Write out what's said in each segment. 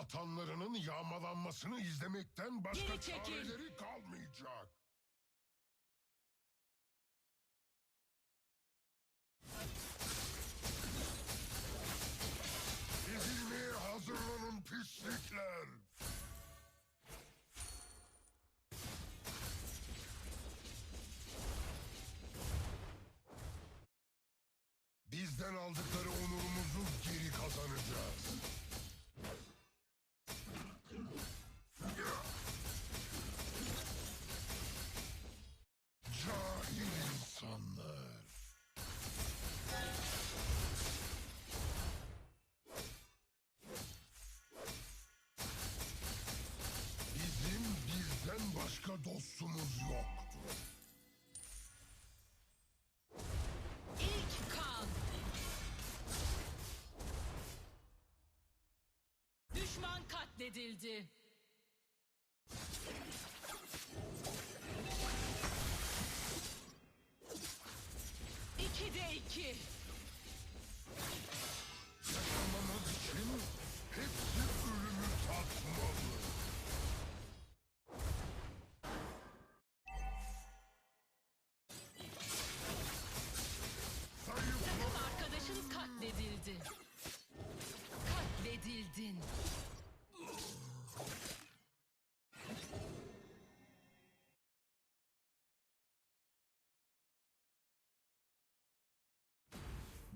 vatanlarının yağmalanmasını izlemekten başka Geri çekil. çareleri kalmayacak. Ezilmeye hazırlanın pislikler. Bizden aldıkları onurumuzu geri kazanacağız. Katledildi.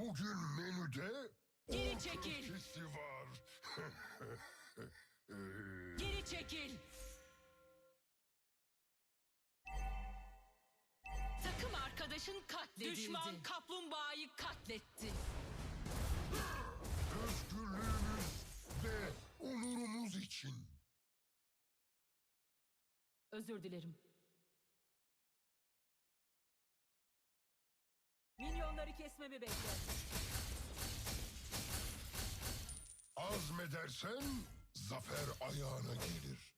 Bugün menüde Geri çekil. ikisi var. Geri çekil. Takım arkadaşın katledildi. Düşman kaplumbağayı katletti. Özgürlüğümüz ve onurumuz için. Özür dilerim. Kesmemi bekle. Azmedersen zafer ayağına gelir.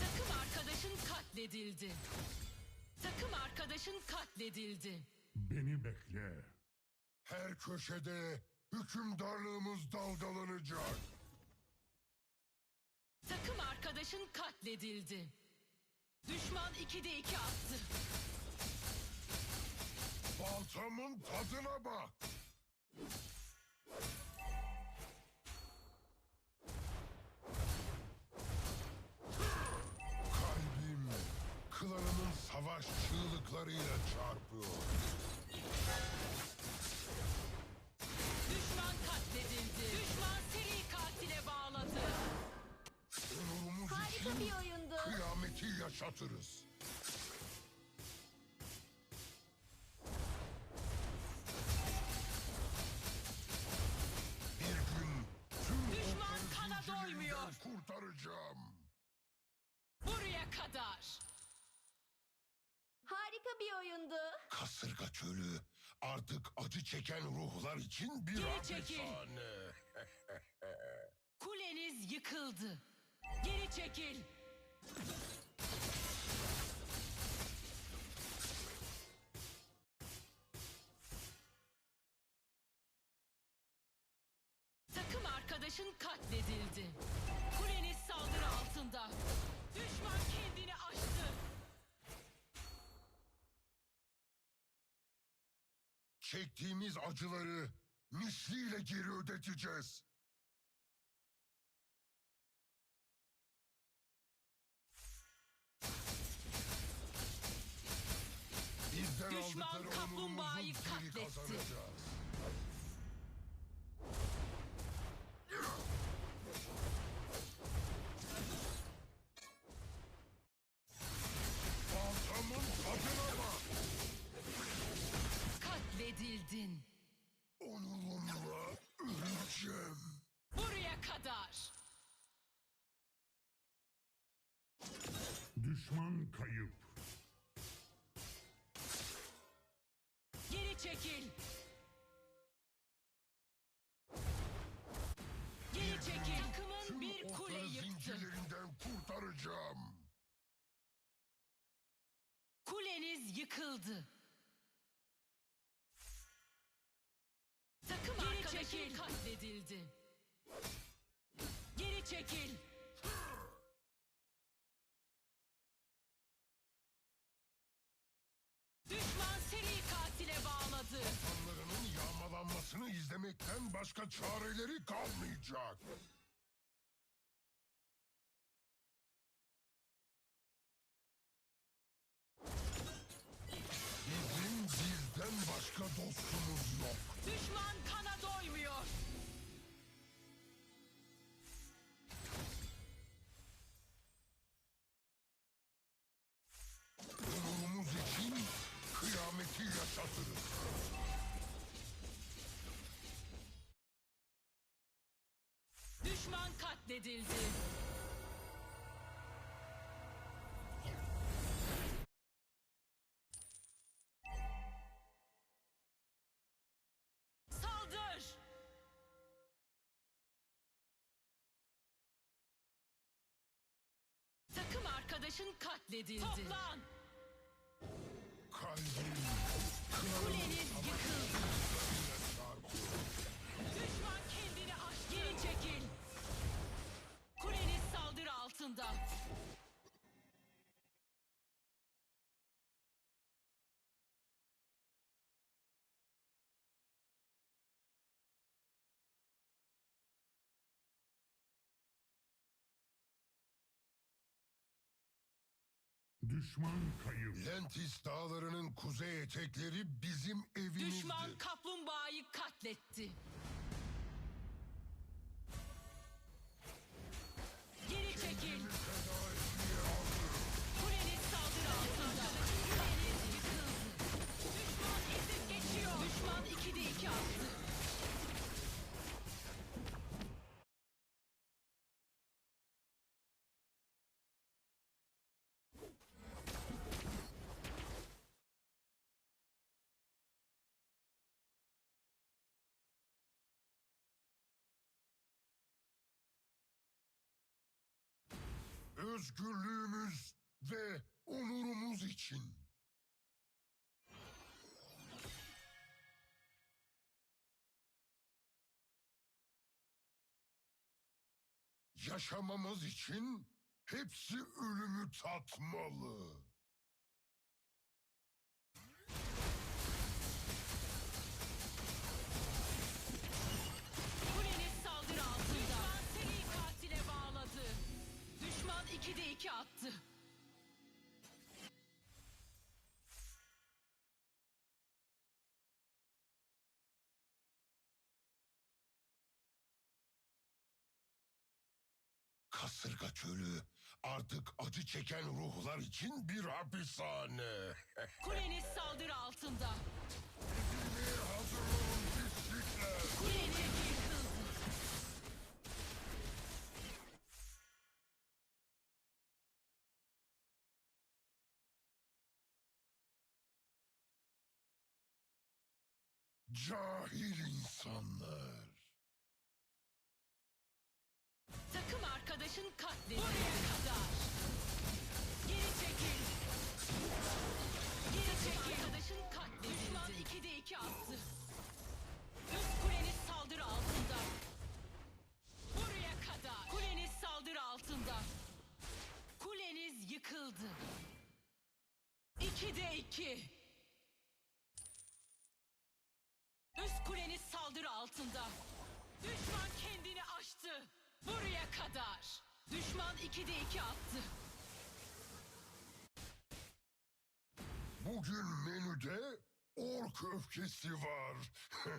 Takım arkadaşın katledildi. Takım arkadaşın katledildi. Beni bekle. Her köşede hükümdarlığımız dalgalanacak. Takım arkadaşın katledildi. Düşman 2'de 2 attı. Baltamın tadına bak. Kalbim klanımın savaş çığlıklarıyla çarpıyor. Yaşatırız. Bir gün tüm Düşman kana doymuyor. Kurtaracağım. Buraya kadar. Harika bir oyundu. Kasırga çölü artık acı çeken ruhlar için bir Geri çekil. hapishane. Kuleniz yıkıldı. Geri çekil. Takım arkadaşın katledildi. Kuleniz saldırı altında. Düşman kendini aştı. Çektiğimiz acıları misliyle geri ödeteceğiz. Düşman kayıp. Geri çekil. Geri çekil. Takımın Tüm bir kule yıktı. zincirlerinden kurtaracağım. Kuleniz yıkıldı. çekil. Katledildi. Geri çekil. İzlemekten başka çareleri kalmayacak. Katledildi. Saldır! Takım arkadaşın katledildi. Toplan! Kalbim Kuleniz yıkıldı. Altında. Düşman kayıp. Lentis dağlarının kuzey etekleri bizim evimizdi. Düşman kaplumbağayı katletti. Özgürlüğümüz ve onurumuz için. Yaşamamız için hepsi ölümü tatmalı. 2'de 2 attı. Kasırga çölü artık acı çeken ruhlar için bir hapishane. Kuleniz saldırı altında. Bir hazırlanın pislikler. Kuleniz Cahil insanlar. Takım arkadaşın katledildi. Buraya kadar. Geri çekil. Geri çekil. Arkadaşın katledildi. Düşman 2'de 2 attı. Üst kuleniz saldırı altında. Buraya kadar. Kuleniz saldırı altında. Kuleniz yıkıldı. 2'de 2. 2'de 2 attı. Bugün menüde ork öfkesi var.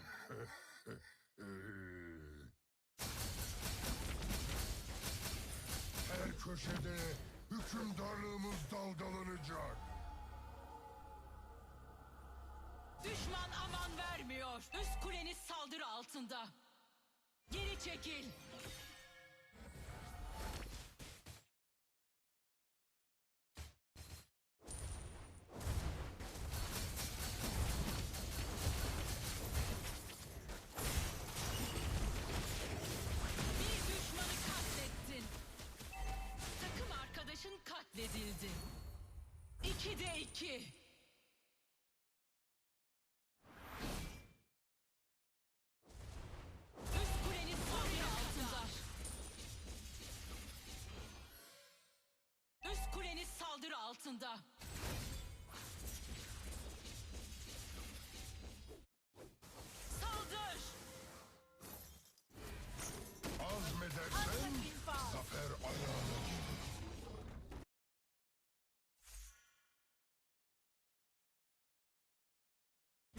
Her köşede hükümdarlığımız dalgalanacak. Düşman aman vermiyor. Üst kuleniz saldırı altında. Geri çekil. Altında. Saldır! Azmedersen zafer ayağına gelir.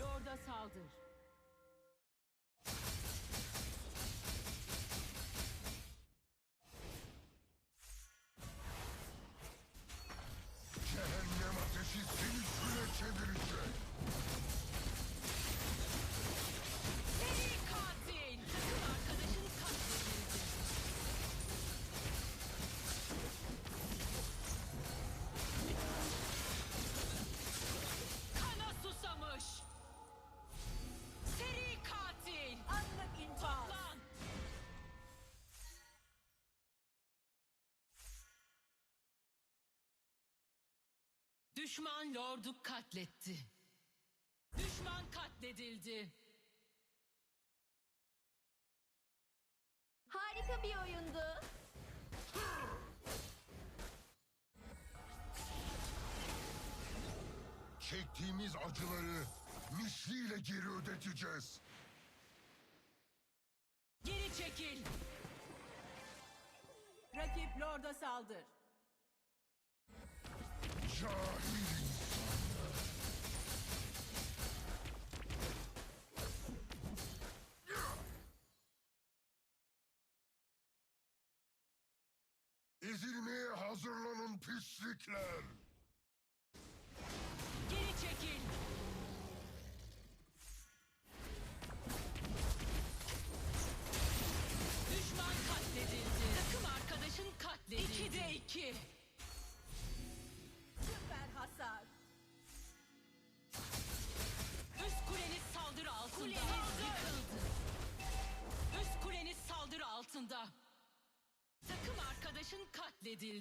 Lord'a saldır. Düşman lordu katletti. Düşman katledildi. Harika bir oyundu. Çektiğimiz acıları misliyle geri ödeteceğiz. Geri çekil. Rakip Lord'a saldır. Ezilmeye hazırlanın pislikler.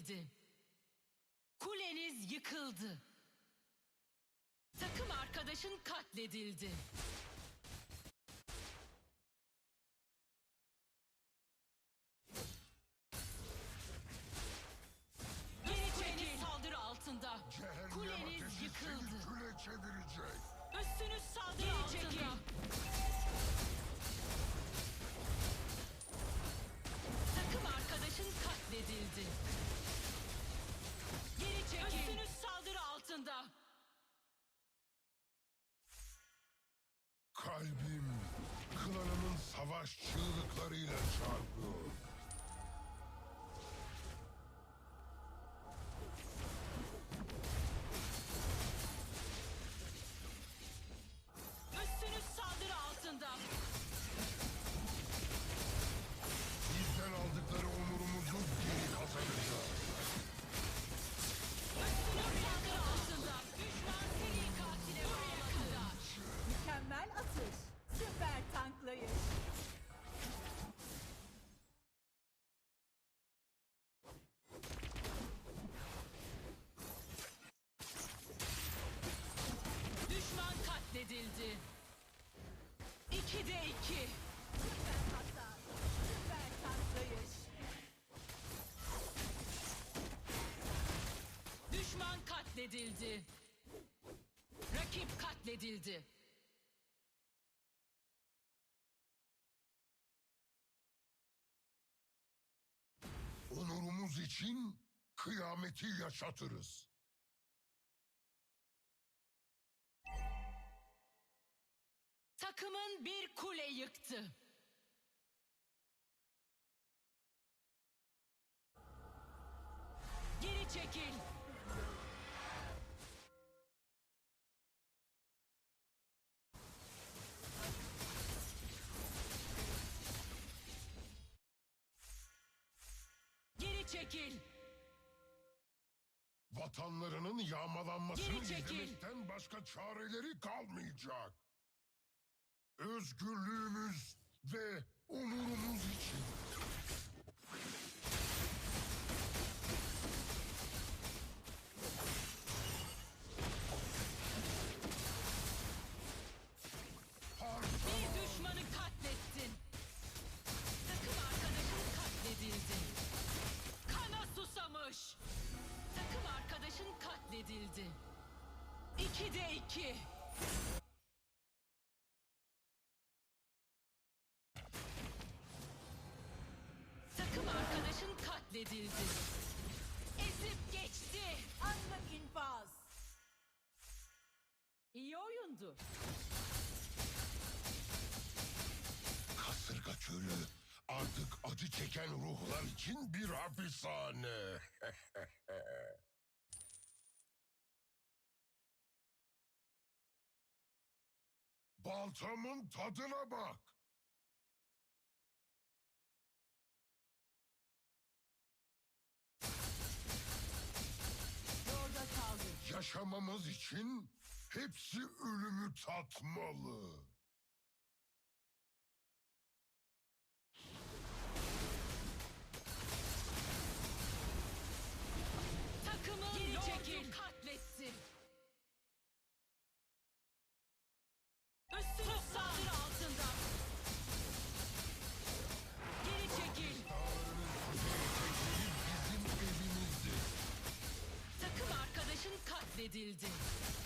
Katledildi. Kuleniz yıkıldı. Takım arkadaşın katledildi. Kalbim klanımın savaş çığlıklarıyla çarpıyor. Katledildi. Rakip katledildi. Onurumuz için kıyameti yaşatırız. Takımın bir kule yıktı. Geri çekil. Çekil. Vatanlarının yağmalanmasını Geri çekil. izlemekten başka çareleri kalmayacak. Özgürlüğümüz ve onurumuz için. İkide iki. Takım arkadaşın katledildi. Ezip geçti. Anlık infaz. İyi oyundu. Kasırga çölü artık acı çeken ruhlar için bir hapishane. Baltamın tadına bak. Yaşamamız için hepsi ölümü tatmalı. Katledildi.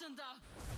Üstünüz saldırı altında.